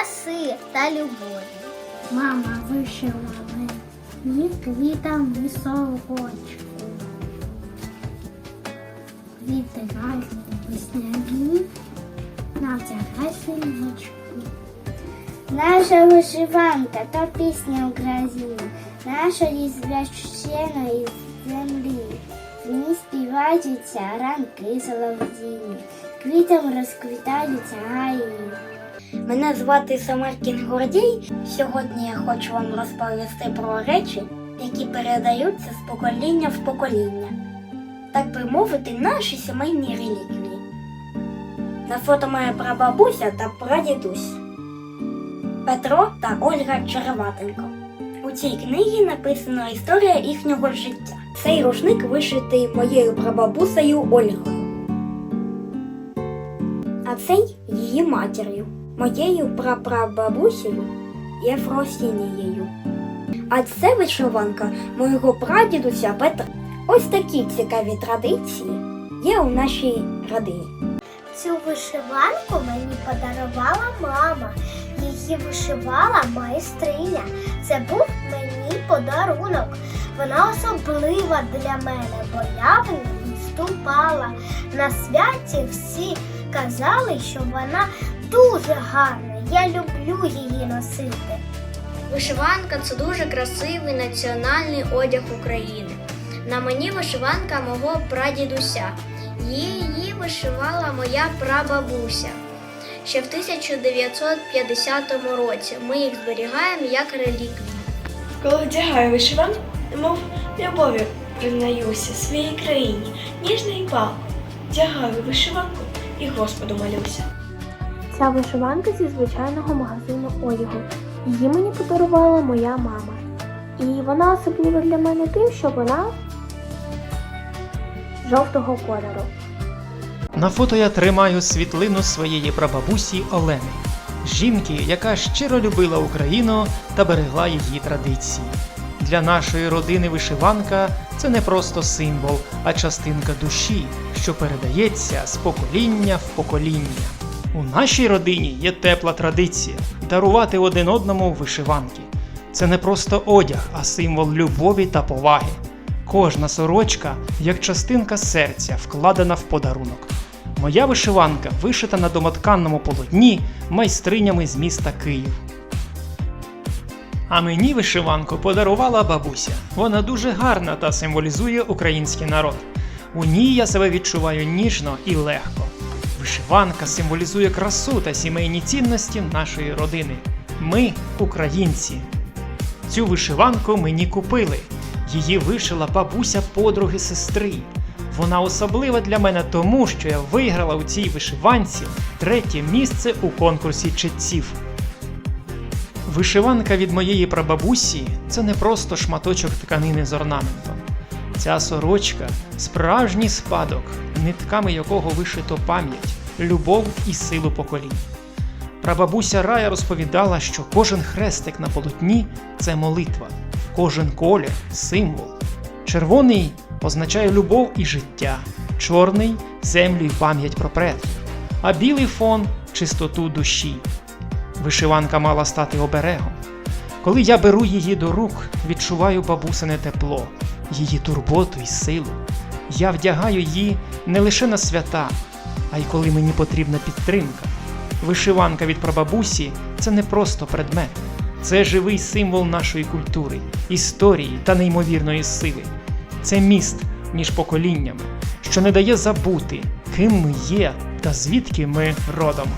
краси та любові. Мама вишила мені квітами сорочку. Квіти разні весняні, навтягай синочку. Наша вишиванка то пісня України, нашої священої землі. В ній співаються ранки солов'їні, квітом розквітаються гаї. Мене звати Самаркін Гордій. Сьогодні я хочу вам розповісти про речі, які передаються з покоління в покоління. Так би мовити, наші сімейні реліквії. На фото моя прабабуся та прадідусь Петро та Ольга Череватенко. У цій книгі написана історія їхнього життя. Цей рушник вишитий моєю прабабусею Ольгою а цей її матір'ю, моєю прапрабабусею Єфросінією. А це вишиванка моєго прадідуся Петра. Ось такі цікаві традиції є у нашій родині. Цю вишиванку мені подарувала мама. Її вишивала майстриня. Це був мені подарунок. Вона особлива для мене, бо я в ній вступала. На святі всі казали, що вона дуже гарна. Я люблю її носити. Вишиванка це дуже красивий національний одяг України. На мені вишиванка мого прадідуся. Її вишивала моя прабабуся. Ще в 1950 році ми їх зберігаємо як реліквії. Коли вдягаю вишиванку, немов любов'ю признаюся своїй країні, ніжний палку. Вдягаю вишиванку і Господу молюся. Ця вишиванка зі звичайного магазину одягу. Її мені подарувала моя мама. І вона особлива для мене тим, що вона жовтого кольору. На фото я тримаю світлину своєї прабабусі Олени, жінки, яка щиро любила Україну та берегла її традиції. Для нашої родини вишиванка це не просто символ, а частинка душі, що передається з покоління в покоління. У нашій родині є тепла традиція дарувати один одному вишиванки. Це не просто одяг, а символ любові та поваги. Кожна сорочка як частинка серця вкладена в подарунок. Моя вишиванка вишита на домотканному полотні майстринями з міста Київ. А мені вишиванку подарувала бабуся. Вона дуже гарна та символізує український народ. У ній я себе відчуваю ніжно і легко. Вишиванка символізує красу та сімейні цінності нашої родини. Ми українці. Цю вишиванку мені купили. Її вишила бабуся подруги сестри. Вона особлива для мене тому, що я виграла у цій вишиванці третє місце у конкурсі читців. Вишиванка від моєї прабабусі це не просто шматочок тканини з орнаментом. Ця сорочка справжній спадок, нитками якого вишито пам'ять, любов і силу поколінь. Прабабуся Рая розповідала, що кожен хрестик на полотні це молитва, кожен колір символ. Червоний означає любов і життя, чорний землю і пам'ять про предків, а білий фон чистоту душі. Вишиванка мала стати оберегом. Коли я беру її до рук, відчуваю бабусине тепло, її турботу і силу. Я вдягаю її не лише на свята, а й коли мені потрібна підтримка. Вишиванка від прабабусі це не просто предмет, це живий символ нашої культури, історії та неймовірної сили. Це міст між поколіннями, що не дає забути, ким ми є та звідки ми родом.